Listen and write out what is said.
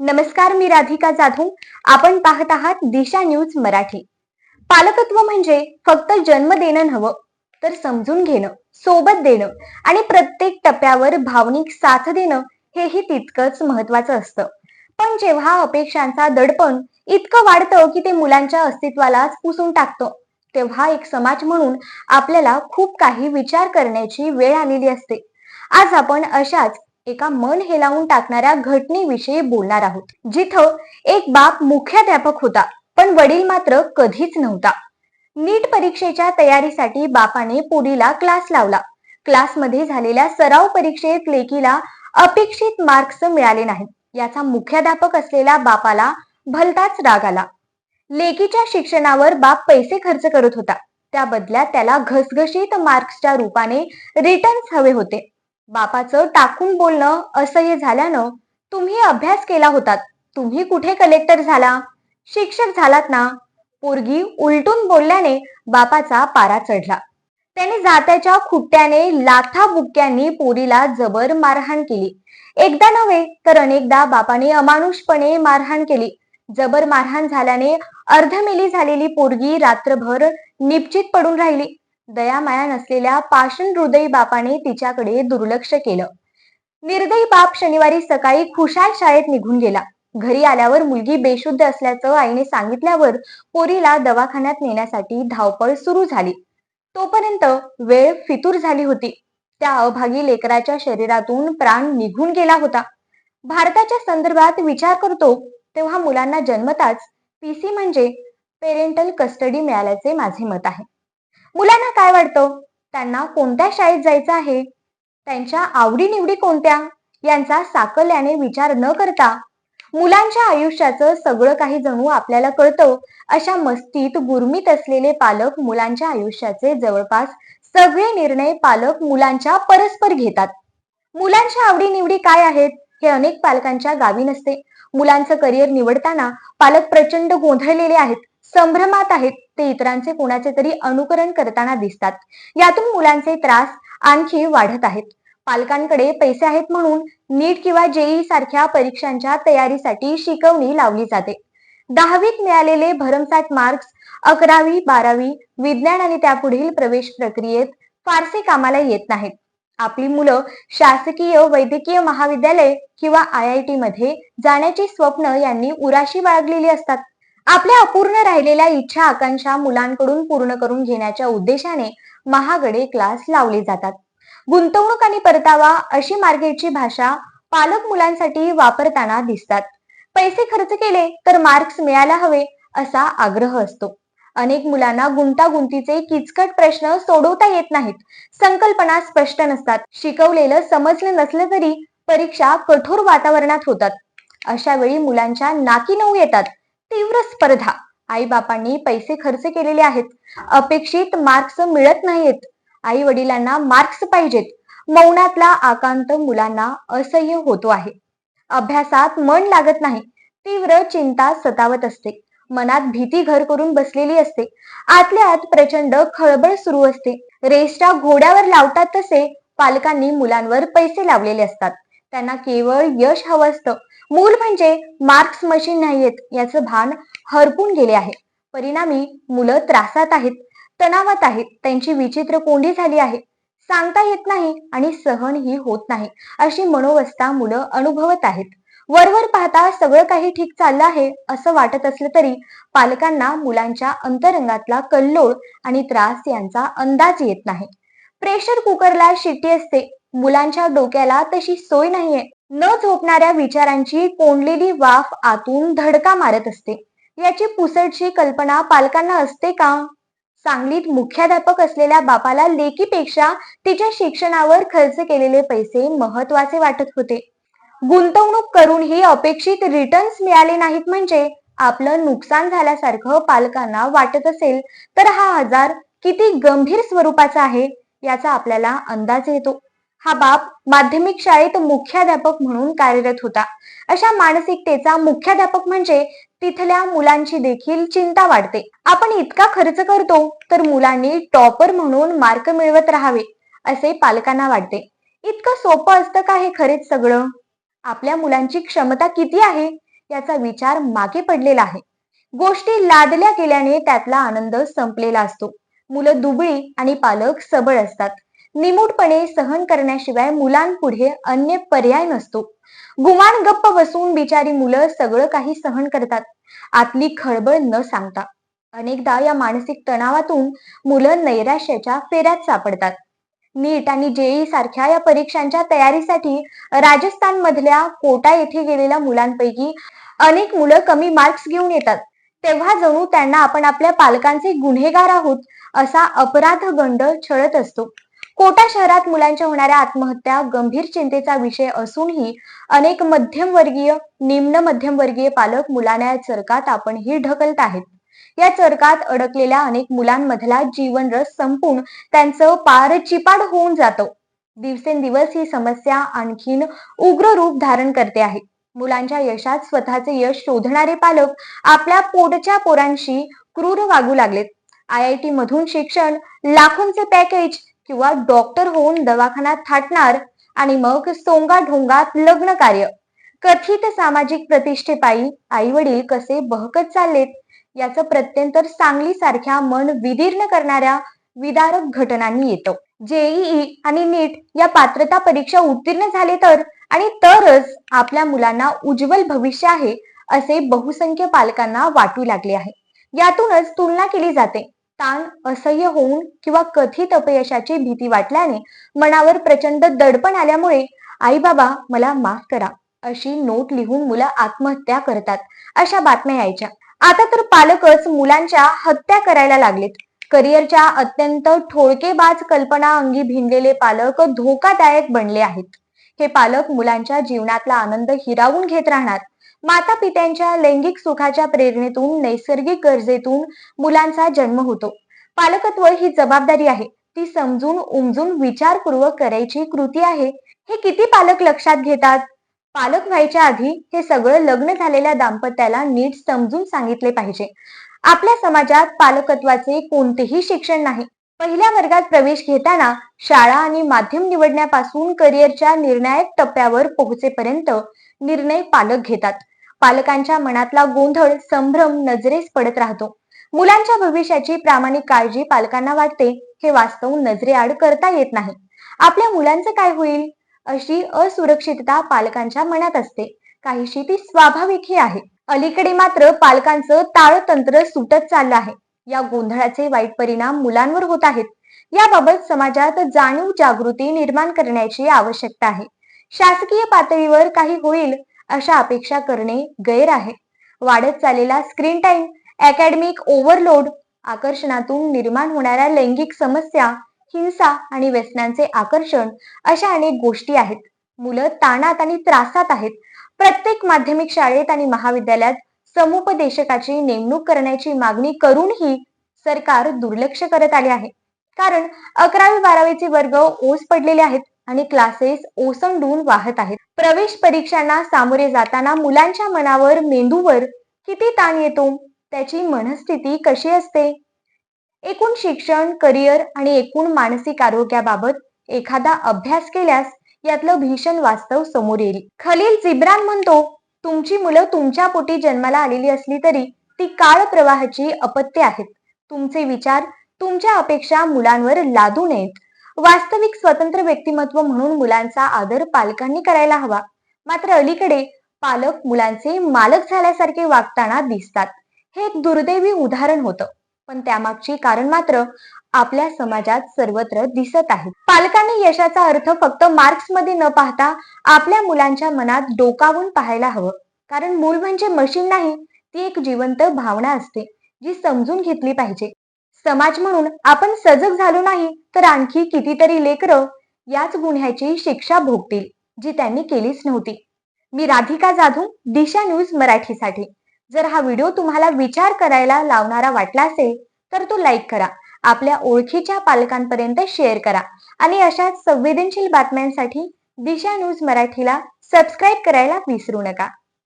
नमस्कार मी राधिका जाधव. आपण पाहत आहात दिशा न्यूज मराठी. पालकत्व म्हणजे फक्त जन्म देणं नव्हं तर समजून घेणं सोबत देणं आणि प्रत्येक टप्प्यावर भावनिक साथ देणं हेही तितकंच महत्वाचं असतं. पण जेव्हा अपेक्षांचा दडपण इतकं वाढतं की ते मुलांच्या अस्तित्वालाच पुसून टाकतं तेव्हा एक समाज म्हणून आपल्याला खूप काही विचार करण्याची वेळ आलेली असते. आज आपण अशाच एका मन हेलावून टाकणाऱ्या घटनेविषयी बोलणार आहोत जिथं एक बाप मुख्याध्यापक होता पण वडील मात्र कधीच नव्हता. नीट परीक्षेच्या तयारीसाठी बापाने पोरीला क्लास लावला. क्लासमध्ये झालेल्या सराव परीक्षेत लेकीला अपेक्षित मार्क्स मिळाले नाहीत. याचा मुख्याध्यापक असलेल्या बापाला भलताच राग आला. लेकीच्या शिक्षणावर बाप पैसे खर्च करत होता. त्या बदल्यात त्याला घसघशीत मार्क्सच्या रूपाने रिटर्न्स हवे होते. बापाचं टाकून बोलणं असह्य झाल्यानं तुम्ही अभ्यास केला होतात. तुम्ही कुठे कलेक्टर झाला? शिक्षक झालात ना? पोरगी उलटून बोलल्याने बापाचा पारा चढला. त्याने जात्याच्या खुट्ट्याने लाथा बुक्क्यांनी पोरीला जबर मारहाण केली. एकदा नव्हे तर अनेकदा बापाने अमानुषपणे मारहाण केली. जबर मारहाण झाल्याने अर्धमेली झालेली पोरगी रात्रभर निपचित पडून राहिली. दयामाया नसलेल्या पाषण हृदयी बापाने तिच्याकडे दुर्लक्ष केलं. निर्दयी बाप शनिवारी सकाळी खुशाल शाळेत निघून गेला. घरी आल्यावर मुलगी बेशुद्ध असल्याचं आईने सांगितल्यावर पोरीला दवाखान्यात नेण्यासाठी धावपळ सुरू झाली. तोपर्यंत वेळ फितूर झाली होती. त्या अभागी लेकराच्या शरीरातून प्राण निघून गेला होता. भारताच्या संदर्भात विचार करतो तेव्हा मुलांना जन्मताच पीसी म्हणजे पेरेंटल कस्टडी मिळाल्याचे माझे मत आहे. मुलांना काय वाटतं? त्यांना कोणत्या शाळेत जायचं आहे? त्यांच्या आवडीनिवडी कोणत्या? यांचा साकल्याने विचार न करता मुलांच्या आयुष्याचं सगळं काही जणू आपल्याला कळतं. अशा मस्तीत गुरमीत असलेले पालक मुलांच्या आयुष्याचे जवळपास सगळे निर्णय पालक मुलांच्या परस्पर घेतात. मुलांच्या आवडीनिवडी काय आहेत? हे अनेक पालकांच्या गावी नसते. मुलांचं करिअर निवडताना पालक प्रचंड गोंधळलेले आहेत. संभ्रमात आहेत. ते इतरांचे कोणाचे तरी अनुकरण करताना दिसतात. यातून मुलांचे त्रास आणखी वाढत आहेत. पालकांकडे पैसे आहेत म्हणून नीट किंवा जेई सारख्या परीक्षांच्या तयारीसाठी शिकवणी लावली जाते. दहावीत मिळालेले भरमसाठ मार्क्स अकरावी बारावी विज्ञान आणि त्यापुढील प्रवेश प्रक्रियेत फारसे कामाला येत नाहीत. आपली मुलं शासकीय वैद्यकीय महाविद्यालय किंवा आय आय टी मध्ये जाण्याची स्वप्न यांनी उराशी बाळगलेली असतात. आपल्या अपूर्ण राहिलेल्या इच्छा आकांक्षा मुलांकडून पूर्ण करून घेण्याच्या उद्देशाने महागडे क्लास लावले जातात. गुंतवणूक आणि परतावा अशी मार्केटची भाषा पालक मुलांसाठी वापरताना दिसतात. पैसे खर्च केले तर मार्क्स मिळायला हवे असा आग्रह असतो. अनेक मुलांना गुंतागुंतीचे किचकट प्रश्न सोडवता येत नाहीत. संकल्पना स्पष्ट नसतात. शिकवलेलं समजलं नसलं तरी परीक्षा कठोर वातावरणात होतात. अशा वेळी मुलांच्या नाकी नऊ येतात. तीव्र स्पर्धा. आई बापांनी पैसे खर्च केलेले आहेत. अपेक्षित मार्क्स मिळत नाहीत आई वडिलांना मार्क्स पाहिजेत. मौनातला आकांत मुलांना असह्य होतो आहे. अभ्यासात मन लागत नाही. तीव्र चिंता सतावत असते. मनात भीती घर करून बसलेली असते. आतल्या आत प्रचंड खळबळ सुरू असते. रेसच्या घोड्यावर लावतात तसे पालकांनी मुलांवर पैसे लावलेले असतात. त्यांना केवळ यश हवं असतं. मूल म्हणजे मार्क्स मशीन नाहीयेत याचं भान हरपून गेले आहे. परिणामी मुलं त्रासात आहेत तणावात आहेत त्यांची विचित्र कोंडी झाली आहे. सांगता येत नाही आणि सहनही होत नाही अशी मनोवस्था मुलं अनुभवत आहेत. वरवर पाहता सगळं काही ठीक चाललं आहे असं वाटत असलं तरी पालकांना मुलांच्या अंतरंगातला कल्लोळ आणि त्रास यांचा अंदाज येत नाही. प्रेशर कुकरला शिट्टी असते मुलांच्या डोक्याला तशी सोय नाहीये. न झोपणाऱ्या विचारांची कोंडलेली वाफ आतून धडका मारत असते. याची पुसटची कल्पना पालकांना असते का? सांगलीत मुख्याध्यापक असलेल्या बापाला लेकीपेक्षा तिच्या शिक्षणावर खर्च केलेले पैसे महत्त्वाचे वाटत होते. गुंतवणूक करूनही अपेक्षित रिटर्न्स मिळाले नाहीत म्हणजे आपलं नुकसान झाल्यासारखं पालकांना वाटत असेल तर हा आजार किती गंभीर स्वरूपाचा आहे याचा आपल्याला अंदाज येतो. हा बाप माध्यमिक शाळेत मुख्याध्यापक म्हणून कार्यरत होता. अशा मानसिकतेचा मुख्याध्यापक म्हणजे तिथल्या मुलांची देखील चिंता वाढते. आपण इतका खर्च करतो तर मुलांनी टॉपर म्हणून मार्क मिळवत राहावे असे पालकांना वाटते. इतकं सोपं असतं का हे खरेच सगळं? आपल्या मुलांची क्षमता किती आहे याचा विचार मागे पडलेला आहे. गोष्टी लादल्या गेल्याने त्यातला आनंद संपलेला असतो. मुलं दुबळी आणि पालक सबळ असतात. निमूटपणे सहन करण्याशिवाय मुलांपुढे अन्य पर्याय नसतो. गुमान गप्प बसून बिचारी मुलं सगळं काही सहन करतात. आतली खळबळ न सांगता. अनेकदा या मानसिक तणावातून मुलं नैराश्याच्या फेऱ्यात सापडतात. नीट आणि जेई सारख्या या परीक्षांच्या तयारीसाठी राजस्थान मधल्या कोटा येथे गेलेल्या मुलांपैकी अनेक मुलं कमी मार्क्स घेऊन येतात. तेव्हा जणू त्यांना आपण आपल्या पालकांचे गुन्हेगार आहोत असा अपराध गंड छळत असतो. कोटा शहरात मुलांच्या होणाऱ्या आत्महत्या गंभीर चिंतेचा विषय असूनही अनेक मध्यमवर्गीय निम्न मध्यमवर्गीय पालक मुलांना या चरकात आपणही ढकलत आहेत. या चरकात अडकलेल्या अनेक मुलांमधला जीवनरस संपून त्यांचं पार चिपाड होऊन जातं. दिवसेंदिवस ही समस्या आणखीन उग्र रूप धारण करते आहे. मुलांच्या यशात स्वतःचे यश शोधणारे पालक आपल्या पोटच्या पोरांशी क्रूर वागू लागलेत. आय आय टी मधून शिक्षण लाखोंचे पॅकेज किंवा डॉक्टर होऊन दवाखान्यात थाटणार आणि मग सोंगा ढोंगात लग्न कार्य. कथित सामाजिक प्रतिष्ठेपायी आई वडील कसे बहकत चाललेत याचं प्रत्यंतर सांगली सारख्या मन विदीर्ण करणाऱ्या विदारक घटनांनी येतो. जेईई आणि नीट या पात्रता परीक्षा उत्तीर्ण झाले तर आणि तरच आपल्या मुलांना उज्ज्वल भविष्य आहे असे बहुसंख्य पालकांना वाटू लागले आहे. यातूनच तुलना केली जाते. ताण असह्य होऊन किंवा कथित अपयशाची भीती वाटल्याने मनावर प्रचंड दडपण आल्यामुळे आई बाबा मला माफ करा अशी नोट लिहून मुलं आत्महत्या करतात अशा बातम्या यायच्या. आता तर पालकच मुलांच्या हत्या करायला लागलेत. करिअरच्या अत्यंत ठोळकेबाज कल्पना अंगी भिनलेले पालक धोकादायक बनले आहेत. हे पालक मुलांच्या जीवनातला आनंद हिरावून घेत राहणार. माता पित्यांच्या लैंगिक सुखाच्या प्रेरणेतून नैसर्गिक गरजेतून मुलांचा जन्म होतो. पालकत्व ही जबाबदारी आहे. ती समजून उमजून विचारपूर्वक करायची कृती आहे. हे किती पालक लक्षात घेतात? पालक व्हायच्या आधी हे सगळं लग्न झालेल्या दाम्पत्याला नीट समजून सांगितले पाहिजे. आपल्या समाजात पालकत्वाचे कोणतेही शिक्षण नाही. पहिल्या वर्गात प्रवेश घेताना शाळा आणि माध्यम निवडण्यापासून करिअरच्या निर्णायक टप्प्यावर पोहोचेपर्यंत निर्णय पालक घेतात. पालकांच्या मनातला गोंधळ संभ्रम नजरेस पडत राहतो. मुलांच्या भविष्याची प्रामाणिक काळजी पालकांना वाटते हे वास्तव नजरेआड करता येत नाही. आपल्या मुलांचं काय होईल? अशी असुरक्षितता पालकांच्या मनात असते. काहीशी ती स्वाभाविकही आहे. अलीकडे मात्र पालकांचं ताळतंत्र सुटत चाललं आहे. या गोंधळाचे वाईट परिणाम मुलांवर होत आहेत. याबाबत समाजात जाणीव जागृती निर्माण करण्याची आवश्यकता आहे. शासकीय पातळीवर काही होईल अशा अपेक्षा करणे गैर आहे. वाढत चाललेला स्क्रीन टाइम अकॅडमिक ओव्हरलोड आकर्षणातून निर्माण होणाऱ्या लैंगिक समस्या हिंसा आणि व्यसनांचे आकर्षण अशा अनेक गोष्टी आहेत. मुलं ताणात आणि त्रासात आहेत. प्रत्येक माध्यमिक शाळेत आणि महाविद्यालयात समुपदेशकाची नेमणूक करण्याची मागणी करूनही सरकार दुर्लक्ष करत आले आहे. कारण अकरावी बारावीचे वर्ग ओस पडलेले आहेत. आणि क्लासेस ओसंडून वाहत आहेत. प्रवेश परीक्षांना सामोरे जाताना मुलांच्या मनावर मेंदूवर किती ताण येतो? त्याची मनस्थिती कशी असते? एकूण शिक्षण करिअर आणि एकूण मानसिक आरोग्याबाबत एखादा अभ्यास केल्यास यातलं भीषण वास्तव समोर येईल. खलील जिब्रान म्हणतो तुमची मुलं तुमच्या पोटी जन्माला आलेली असली तरी ती काळ प्रवाहाची अपत्य आहेत. तुमचे विचार तुमच्या अपेक्षा मुलांवर लादू नयेत. वास्तविक स्वतंत्र व्यक्तिमत्व म्हणून मुलांचा आदर पालकांनी करायला हवा. मात्र अलीकडे पालक मुलांचे मालक झाल्यासारखे वागताना दिसतात. हे एक दुर्दैवी उदाहरण होतं. पण त्यामागची कारण मात्र आपल्या समाजात सर्वत्र दिसत आहे. पालकांनी यशाचा अर्थ फक्त मार्क्समध्ये न पाहता आपल्या मुलांच्या मनात डोकावून पाहायला हवं. कारण मूल म्हणजे मशीन नाही ती एक जिवंत भावना असते जी समजून घेतली पाहिजे. समाज म्हणून आपण सजग झालो नाही तर आणखी कितीतरी लेकरं याच गुन्ह्याची शिक्षा भोगतील जी त्यांनी केलीच नव्हती. मी राधिका जाधव दिशा न्यूज मराठीसाठी. जर हा व्हिडिओ तुम्हाला विचार करायला लावणारा वाटला असेल तर तो लाईक करा. आपल्या ओळखीच्या पालकांपर्यंत शेअर करा. आणि अशा संवेदनशील बातम्यांसाठी दिशा न्यूज मराठीला सबस्क्राईब करायला विसरू नका.